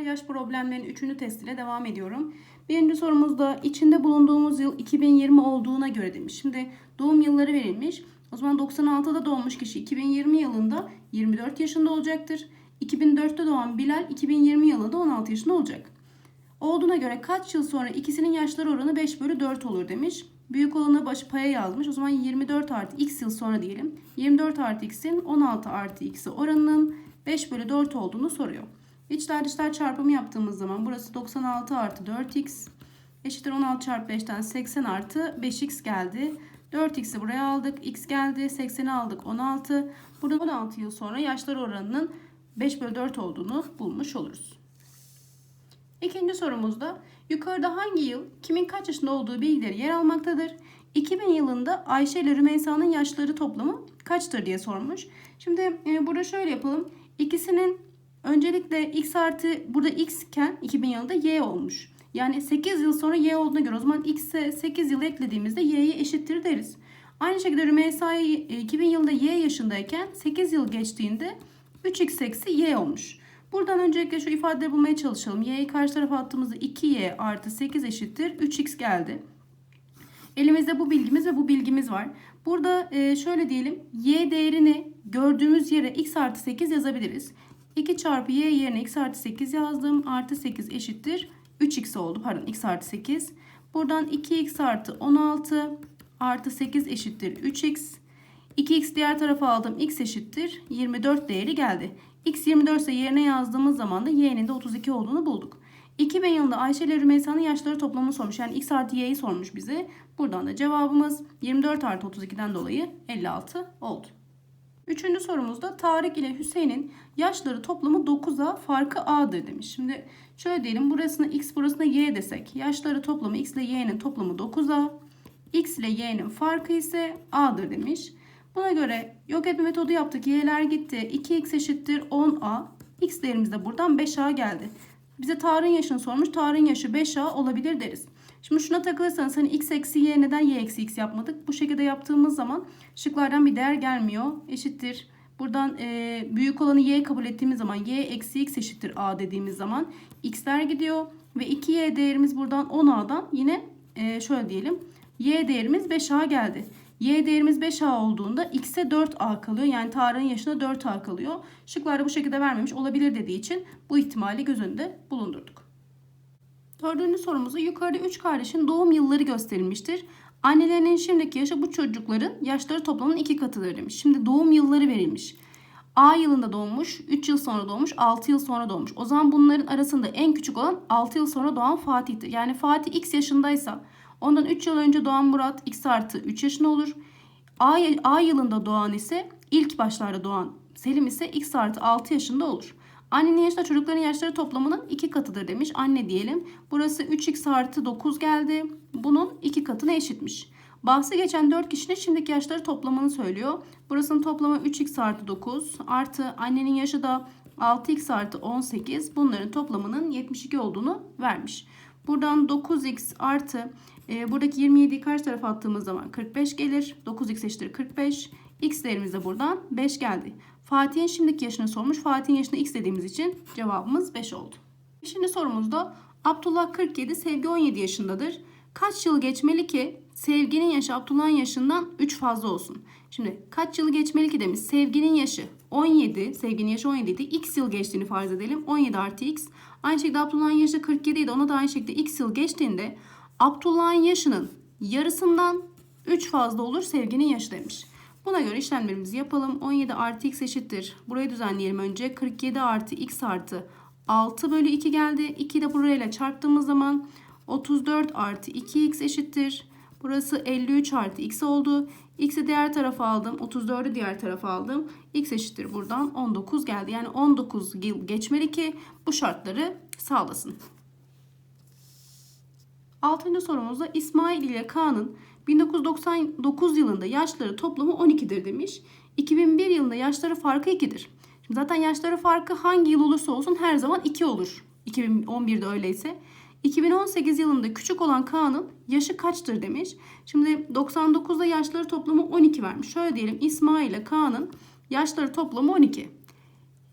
yaş problemlerinin üçüncü testiyle devam ediyorum. Birinci sorumuzda içinde bulunduğumuz yıl 2020 olduğuna göre demiş. Şimdi doğum yılları verilmiş. O zaman 96'da doğmuş kişi 2020 yılında 24 yaşında olacaktır. 2004'te doğan Bilal 2020 yılında 16 yaşında olacak. Olduğuna göre kaç yıl sonra ikisinin yaşları oranı 5 bölü 4 olur demiş. Büyük olanı başı paya yazmış. O zaman 24 artı x yıl sonra diyelim. 24 artı x'in 16 artı x'i oranının 5 bölü 4 olduğunu soruyor. İçler dışlar çarpımı yaptığımız zaman burası 96 artı 4x eşittir 16 çarpı 5'ten 80 artı 5x geldi. 4x'i buraya aldık. x geldi. 80'i aldık. 16. Burada 16 yıl sonra yaşlar oranının 5 bölü 4 olduğunu bulmuş oluruz. İkinci sorumuzda yukarıda hangi yıl kimin kaç yaşında olduğu bilgileri yer almaktadır. 2000 yılında Ayşe ile Rümeysa'nın yaşları toplamı kaçtır diye sormuş. Şimdi e, burada şöyle yapalım. İkisinin öncelikle x artı burada x iken 2000 yılında y olmuş. Yani 8 yıl sonra y olduğuna göre o zaman x'e 8 yıl eklediğimizde y'ye eşittir deriz. Aynı şekilde Rümeysa'yı e, 2000 yılında y yaşındayken 8 yıl geçtiğinde 3x eksi y olmuş. Buradan öncelikle şu ifadeleri bulmaya çalışalım. y'yi karşı tarafa attığımızda 2y artı 8 eşittir 3x geldi. Elimizde bu bilgimiz ve bu bilgimiz var. Burada e, şöyle diyelim. Y değerini gördüğümüz yere x artı 8 yazabiliriz. 2 çarpı y yerine x artı 8 yazdım. Artı 8 eşittir 3x oldu. Pardon x artı 8. Buradan 2x artı 16 artı 8 eşittir 3x. 2x diğer tarafa aldım. x eşittir 24 değeri geldi. x 24 ise yerine yazdığımız zaman da y'nin de 32 olduğunu bulduk. 2000 yılında Ayşe ile Rümeysa'nın yaşları toplamını sormuş. Yani x artı y'yi sormuş bize. Buradan da cevabımız 24 artı 32'den dolayı 56 oldu. Üçüncü sorumuzda Tarık ile Hüseyin'in yaşları toplamı 9'a farkı a'dır demiş. Şimdi şöyle diyelim burasına x burasına y desek. Yaşları toplamı x ile y'nin toplamı 9a. x ile y'nin farkı ise a'dır demiş. Buna göre yok etme metodu yaptık. Y'ler gitti. 2x eşittir 10a. X değerimiz de buradan 5a geldi. Bize Tarık'ın yaşını sormuş. Tarık'ın yaşı 5a olabilir deriz. Şimdi şuna takılırsanız hani x eksi y neden y eksi x yapmadık? Bu şekilde yaptığımız zaman şıklardan bir değer gelmiyor. Eşittir. Buradan e, büyük olanı y kabul ettiğimiz zaman y eksi x eşittir a dediğimiz zaman x'ler gidiyor. Ve 2y değerimiz buradan 10a'dan yine e, şöyle diyelim. y değerimiz 5a geldi. Y değerimiz 5A olduğunda X'e 4A kalıyor. Yani Tarık'ın yaşına 4A kalıyor. Şıklarda bu şekilde vermemiş olabilir dediği için bu ihtimali göz önünde bulundurduk. Dördüncü sorumuzda yukarıda 3 kardeşin doğum yılları gösterilmiştir. Annelerinin şimdiki yaşı bu çocukların yaşları toplamının iki katıdır demiş. Şimdi doğum yılları verilmiş. A yılında doğmuş, 3 yıl sonra doğmuş, 6 yıl sonra doğmuş. O zaman bunların arasında en küçük olan 6 yıl sonra doğan Fatih'tir. Yani Fatih X yaşındaysa ondan 3 yıl önce doğan Murat X artı 3 yaşında olur. A, A yılında doğan ise ilk başlarda doğan Selim ise X artı 6 yaşında olur. Annenin yaşı da çocukların yaşları toplamının 2 katıdır demiş. Anne diyelim. Burası 3x artı 9 geldi. Bunun 2 katına eşitmiş. Bahsi geçen 4 kişinin şimdiki yaşları toplamını söylüyor. Burasının toplamı 3x artı 9 artı annenin yaşı da 6x artı 18. Bunların toplamının 72 olduğunu vermiş. Buradan 9x artı e, buradaki 27'yi karşı tarafa attığımız zaman 45 gelir. 9x eşittir 45. X değerimiz de buradan 5 geldi. Fatih'in şimdiki yaşını sormuş. Fatih'in yaşını x dediğimiz için cevabımız 5 oldu. Şimdi sorumuzda Abdullah 47, Sevgi 17 yaşındadır. Kaç yıl geçmeli ki Sevgi'nin yaşı Abdullah'ın yaşından 3 fazla olsun? Şimdi kaç yıl geçmeli ki demiş. Sevgi'nin yaşı 17, Sevgi'nin yaşı 17 idi. X yıl geçtiğini farz edelim. 17 artı x. Aynı şekilde Abdullah'ın yaşı 47 idi. Ona da aynı şekilde x yıl geçtiğinde Abdullah'ın yaşının yarısından 3 fazla olur Sevgi'nin yaşı demiş. Buna göre işlemlerimizi yapalım. 17 artı x eşittir. Burayı düzenleyelim önce. 47 artı x artı 6 bölü 2 geldi. 2 de burayla çarptığımız zaman 34 artı 2x eşittir. Burası 53 artı x oldu. X'i diğer tarafa aldım. 34'ü diğer tarafa aldım. X eşittir buradan 19 geldi. Yani 19 yıl geçmeli ki bu şartları sağlasın. Altıncı sorumuzda İsmail ile Kaan'ın 1999 yılında yaşları toplamı 12'dir demiş. 2001 yılında yaşları farkı 2'dir. Şimdi zaten yaşları farkı hangi yıl olursa olsun her zaman 2 olur. 2011'de öyleyse. 2018 yılında küçük olan Kaan'ın yaşı kaçtır demiş. Şimdi 99'da yaşları toplamı 12 vermiş. Şöyle diyelim İsmail ile Kaan'ın yaşları toplamı 12.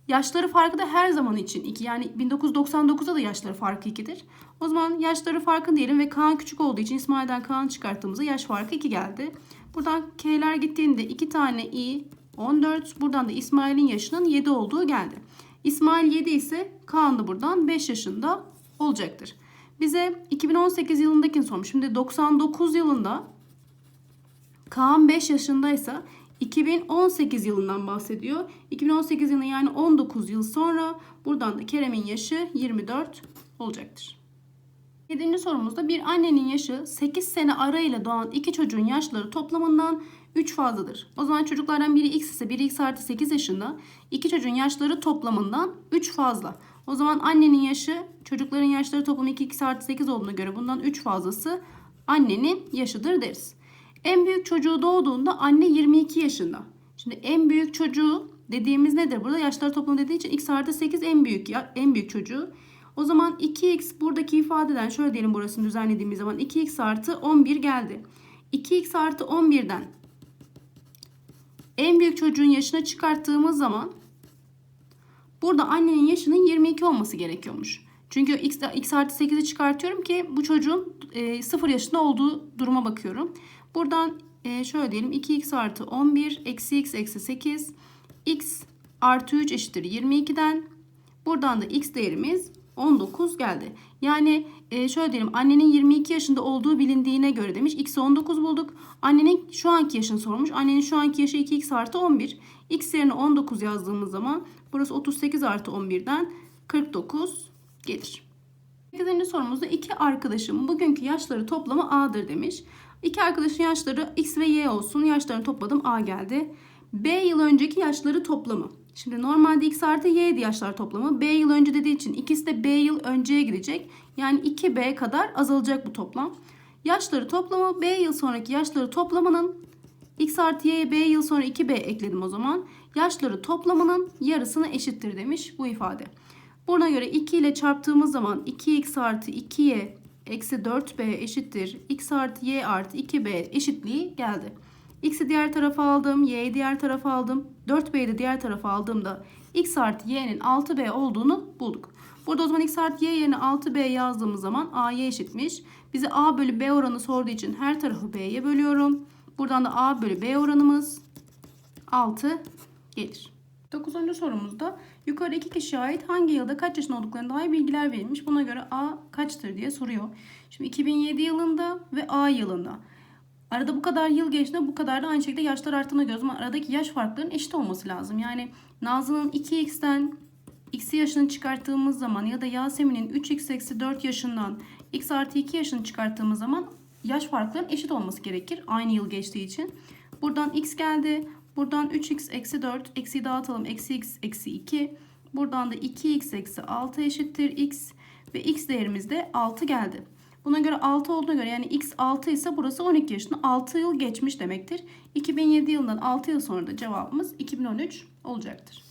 Yaşları farkı da her zaman için 2. Yani 1999'da da yaşları farkı 2'dir. O zaman yaşları farkı diyelim ve Kaan küçük olduğu için İsmail'den Kaan çıkarttığımızda yaş farkı 2 geldi. Buradan K'ler gittiğinde 2 tane i 14. Buradan da İsmail'in yaşının 7 olduğu geldi. İsmail 7 ise Kaan da buradan 5 yaşında olacaktır. Bize 2018 yılındakini sormuş. Şimdi 99 yılında Kaan 5 yaşındaysa 2018 yılından bahsediyor. 2018 yılı yani 19 yıl sonra buradan da Kerem'in yaşı 24 olacaktır. 7. sorumuzda bir annenin yaşı 8 sene arayla doğan iki çocuğun yaşları toplamından 3 fazladır. O zaman çocuklardan biri x ise biri x artı 8 yaşında. İki çocuğun yaşları toplamından 3 fazla. O zaman annenin yaşı çocukların yaşları toplamı 2x artı 8 olduğuna göre bundan 3 fazlası annenin yaşıdır deriz. En büyük çocuğu doğduğunda anne 22 yaşında. Şimdi en büyük çocuğu dediğimiz nedir? Burada yaşları toplamı dediği için x artı 8 en büyük ya en büyük çocuğu. O zaman 2x buradaki ifadeden şöyle diyelim burasını düzenlediğimiz zaman 2x artı 11 geldi. 2x artı 11'den en büyük çocuğun yaşına çıkarttığımız zaman burada annenin yaşının 22 olması gerekiyormuş. Çünkü x, x artı 8'i çıkartıyorum ki bu çocuğun e, 0 yaşında olduğu duruma bakıyorum. Buradan e, şöyle diyelim 2x artı 11 eksi x eksi 8 x artı 3 eşittir 22'den. Buradan da x değerimiz 19 geldi. Yani e, şöyle diyelim annenin 22 yaşında olduğu bilindiğine göre demiş. X'i 19 bulduk. Annenin şu anki yaşını sormuş. Annenin şu anki yaşı 2x artı 11. X yerine 19 yazdığımız zaman burası 38 artı 11'den 49 gelir. 8. sorumuzda iki arkadaşım bugünkü yaşları toplamı A'dır demiş. İki arkadaşın yaşları X ve Y olsun. Yaşlarını topladım A geldi. B yıl önceki yaşları toplamı. Şimdi normalde X artı Y yaşlar toplamı. B yıl önce dediği için ikisi de B yıl önceye gidecek. Yani 2B kadar azalacak bu toplam. Yaşları toplamı B yıl sonraki yaşları toplamının X artı Y'ye B yıl sonra 2B ekledim o zaman. Yaşları toplamının yarısına eşittir demiş bu ifade. Buna göre 2 ile çarptığımız zaman 2x artı 2y eksi 4b eşittir. x artı y artı 2b eşitliği geldi. x'i diğer tarafa aldım. y'yi diğer tarafa aldım. 4b'yi de diğer tarafa aldığımda x artı y'nin 6b olduğunu bulduk. Burada o zaman x artı y yerine 6b yazdığımız zaman a'ya eşitmiş. Bize a bölü b oranı sorduğu için her tarafı b'ye bölüyorum. Buradan da a bölü b oranımız 6 gelir. 9. sorumuzda yukarı iki kişiye ait hangi yılda kaç yaşında olduklarına dair bilgiler verilmiş. Buna göre A kaçtır diye soruyor. Şimdi 2007 yılında ve A yılında. Arada bu kadar yıl geçtiğinde bu kadar da aynı şekilde yaşlar arttığına göre o zaman aradaki yaş farklarının eşit olması lazım. Yani Nazlı'nın 2x'ten x'i yaşını çıkarttığımız zaman ya da Yasemin'in 3x eksi 4 yaşından x artı 2 yaşını çıkarttığımız zaman yaş farklarının eşit olması gerekir. Aynı yıl geçtiği için. Buradan x geldi. Buradan 3x eksi 4 eksi dağıtalım. Eksi x eksi 2. Buradan da 2x eksi 6 eşittir x. Ve x değerimiz de 6 geldi. Buna göre 6 olduğuna göre yani x 6 ise burası 12 yaşında 6 yıl geçmiş demektir. 2007 yılından 6 yıl sonra da cevabımız 2013 olacaktır.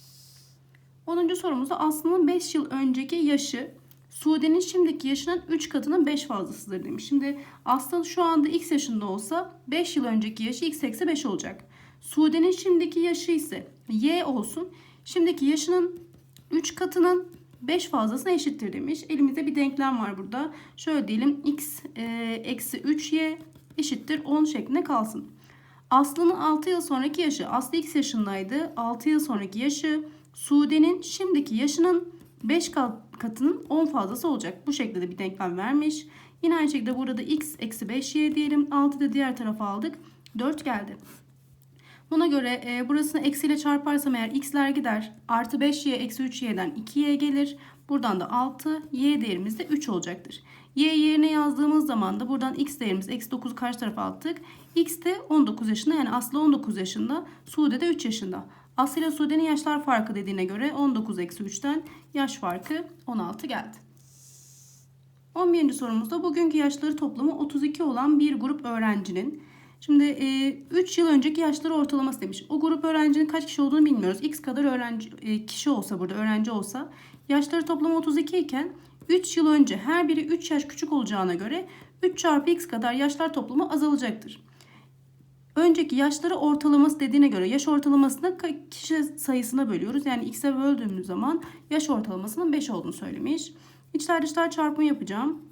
10. sorumuzda Aslı'nın 5 yıl önceki yaşı Sude'nin şimdiki yaşının 3 katının 5 fazlasıdır demiş. Şimdi Aslı şu anda x yaşında olsa 5 yıl önceki yaşı x eksi 5 olacak. Sude'nin şimdiki yaşı ise y olsun. Şimdiki yaşının 3 katının 5 fazlasına eşittir demiş. Elimizde bir denklem var burada. Şöyle diyelim x e, eksi 3y eşittir 10 şeklinde kalsın. Aslı'nın 6 yıl sonraki yaşı. Aslı x yaşındaydı. 6 yıl sonraki yaşı. Sude'nin şimdiki yaşının 5 katının 10 fazlası olacak. Bu şekilde bir denklem vermiş. Yine aynı şekilde burada x eksi 5y diyelim. 6 da diğer tarafa aldık. 4 geldi. Buna göre e, burasını eksiyle çarparsam eğer x'ler gider. Artı 5y eksi 3y'den 2y gelir. Buradan da 6 y değerimiz de 3 olacaktır. y yerine yazdığımız zaman da buradan x değerimiz eksi 9'u karşı tarafa attık. x de 19 yaşında yani Aslı 19 yaşında. Sude de 3 yaşında. Aslı ile Sude'nin yaşlar farkı dediğine göre 19 eksi 3'ten yaş farkı 16 geldi. 11. sorumuzda bugünkü yaşları toplamı 32 olan bir grup öğrencinin Şimdi 3 e, yıl önceki yaşları ortalaması demiş. O grup öğrencinin kaç kişi olduğunu bilmiyoruz. X kadar öğrenci e, kişi olsa burada öğrenci olsa yaşları toplam 32 iken 3 yıl önce her biri 3 yaş küçük olacağına göre 3 çarpı x kadar yaşlar toplamı azalacaktır. Önceki yaşları ortalaması dediğine göre yaş ortalamasını kişi sayısına bölüyoruz. Yani x'e böldüğümüz zaman yaş ortalamasının 5 olduğunu söylemiş. İçler dışlar çarpımı yapacağım.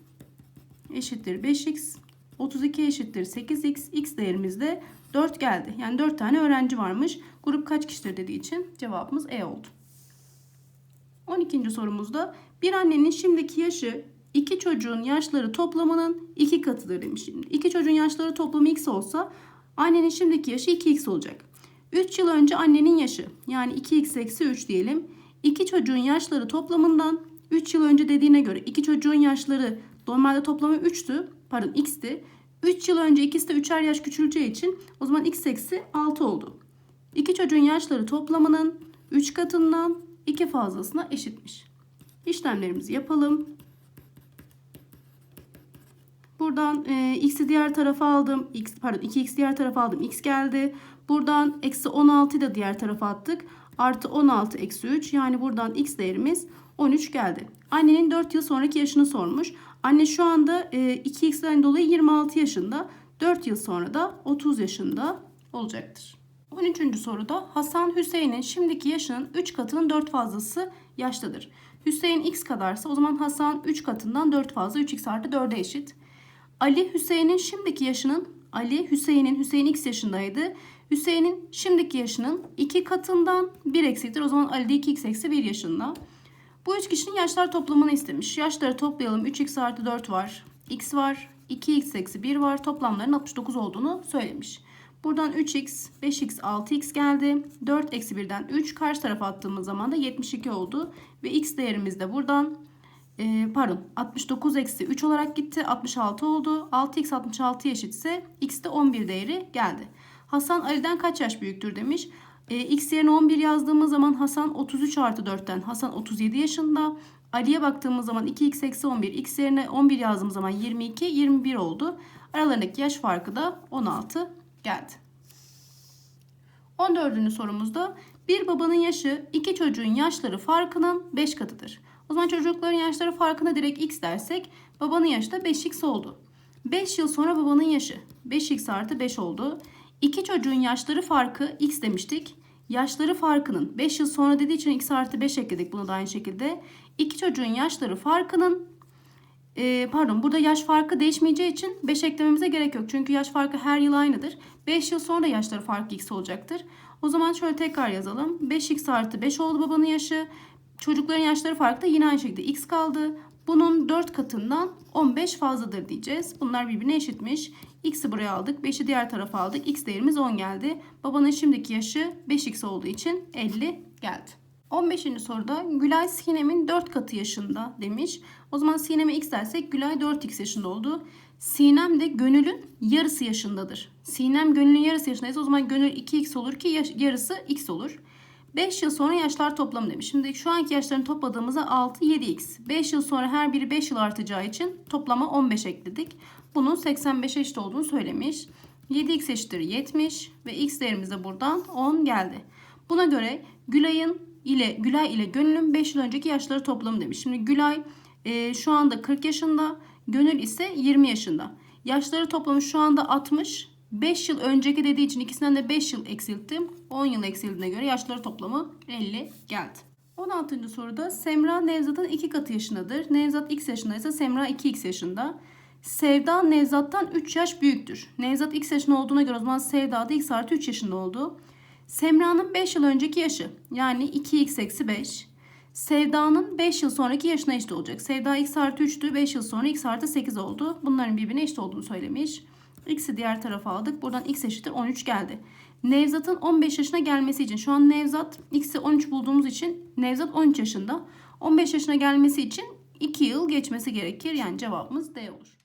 Eşittir 5x. 32 eşittir 8x. X değerimiz de 4 geldi. Yani 4 tane öğrenci varmış. Grup kaç kişidir dediği için cevabımız E oldu. 12. sorumuzda bir annenin şimdiki yaşı iki çocuğun yaşları toplamının iki katıdır demiş. Şimdi iki çocuğun yaşları toplamı x olsa annenin şimdiki yaşı 2x olacak. 3 yıl önce annenin yaşı yani 2x eksi 3 diyelim. İki çocuğun yaşları toplamından 3 yıl önce dediğine göre iki çocuğun yaşları normalde toplamı 3'tü. Pardon x'ti. 3 yıl önce ikisi de 3'er yaş küçüleceği için o zaman x eksi 6 oldu. İki çocuğun yaşları toplamının 3 katından 2 fazlasına eşitmiş. İşlemlerimizi yapalım. Buradan e, x'i diğer tarafa aldım. X, pardon 2x diğer tarafa aldım. x geldi. Buradan eksi 16'yı da diğer tarafa attık. Artı 16 eksi 3. Yani buradan x değerimiz 13 geldi. Annenin 4 yıl sonraki yaşını sormuş. Anne şu anda e, 2x'den dolayı 26 yaşında. 4 yıl sonra da 30 yaşında olacaktır. 13. soruda Hasan Hüseyin'in şimdiki yaşının 3 katının 4 fazlası yaştadır. Hüseyin x kadarsa o zaman Hasan 3 katından 4 fazla 3x artı 4'e eşit. Ali Hüseyin'in şimdiki yaşının Ali Hüseyin'in Hüseyin x yaşındaydı. Hüseyin'in şimdiki yaşının 2 katından 1 eksiktir. O zaman Ali de 2x eksi 1 yaşında. Bu üç kişinin yaşlar toplamını istemiş. Yaşları toplayalım. 3x artı 4 var. x var. 2x eksi 1 var. Toplamların 69 olduğunu söylemiş. Buradan 3x, 5x, 6x geldi. 4 eksi 1'den 3. Karşı tarafa attığımız zaman da 72 oldu. Ve x değerimiz de buradan e, pardon 69 eksi 3 olarak gitti. 66 oldu. 6x 66 eşitse x de 11 değeri geldi. Hasan Ali'den kaç yaş büyüktür demiş. E, x yerine 11 yazdığımız zaman Hasan 33 artı 4'ten Hasan 37 yaşında. Ali'ye baktığımız zaman 2x eksi 11. X yerine 11 yazdığımız zaman 22, 21 oldu. Aralarındaki yaş farkı da 16 geldi. 14. sorumuzda bir babanın yaşı iki çocuğun yaşları farkının 5 katıdır. O zaman çocukların yaşları farkına direkt x dersek babanın yaşı da 5x oldu. 5 yıl sonra babanın yaşı 5x artı 5 oldu. İki çocuğun yaşları farkı x demiştik. Yaşları farkının 5 yıl sonra dediği için x artı 5 ekledik bunu da aynı şekilde. İki çocuğun yaşları farkının e, pardon burada yaş farkı değişmeyeceği için 5 eklememize gerek yok. Çünkü yaş farkı her yıl aynıdır. 5 yıl sonra yaşları farkı x olacaktır. O zaman şöyle tekrar yazalım. 5x artı 5 oldu babanın yaşı. Çocukların yaşları farkı da yine aynı şekilde x kaldı. Bunun 4 katından 15 fazladır diyeceğiz. Bunlar birbirine eşitmiş. X'i buraya aldık. 5'i diğer tarafa aldık. X değerimiz 10 geldi. Babanın şimdiki yaşı 5x olduğu için 50 geldi. 15. soruda Gülay Sinem'in 4 katı yaşında demiş. O zaman Sinem'e x dersek Gülay 4x yaşında oldu. Sinem de Gönül'ün yarısı yaşındadır. Sinem Gönül'ün yarısı yaşındaysa o zaman Gönül 2x olur ki yarısı x olur. 5 yıl sonra yaşlar toplamı demiş. Şimdi şu anki yaşlarını topladığımızda 6, 7x. 5 yıl sonra her biri 5 yıl artacağı için toplama 15 ekledik. Bunun 85 eşit olduğunu söylemiş. 7x eşittir 70 ve x değerimiz de buradan 10 geldi. Buna göre Gülay'ın ile Gülay ile Gönül'ün 5 yıl önceki yaşları toplamı demiş. Şimdi Gülay e, şu anda 40 yaşında, Gönül ise 20 yaşında. Yaşları toplamı şu anda 60. 5 yıl önceki dediği için ikisinden de 5 yıl eksilttim. 10 yıl eksildiğine göre yaşları toplamı 50 geldi. 16. soruda Semra Nevzat'ın 2 katı yaşındadır. Nevzat x yaşındaysa Semra 2x yaşında. Sevda Nevzat'tan 3 yaş büyüktür. Nevzat x yaşında olduğuna göre o zaman Sevda da x artı 3 yaşında oldu. Semra'nın 5 yıl önceki yaşı yani 2x eksi 5. Sevda'nın 5 yıl sonraki yaşına eşit olacak. Sevda x artı 3'tü. 5 yıl sonra x artı 8 oldu. Bunların birbirine eşit olduğunu söylemiş. X'i diğer tarafa aldık. Buradan x eşittir 13 geldi. Nevzat'ın 15 yaşına gelmesi için şu an Nevzat x'i 13 bulduğumuz için Nevzat 13 yaşında. 15 yaşına gelmesi için 2 yıl geçmesi gerekir. Yani cevabımız D olur.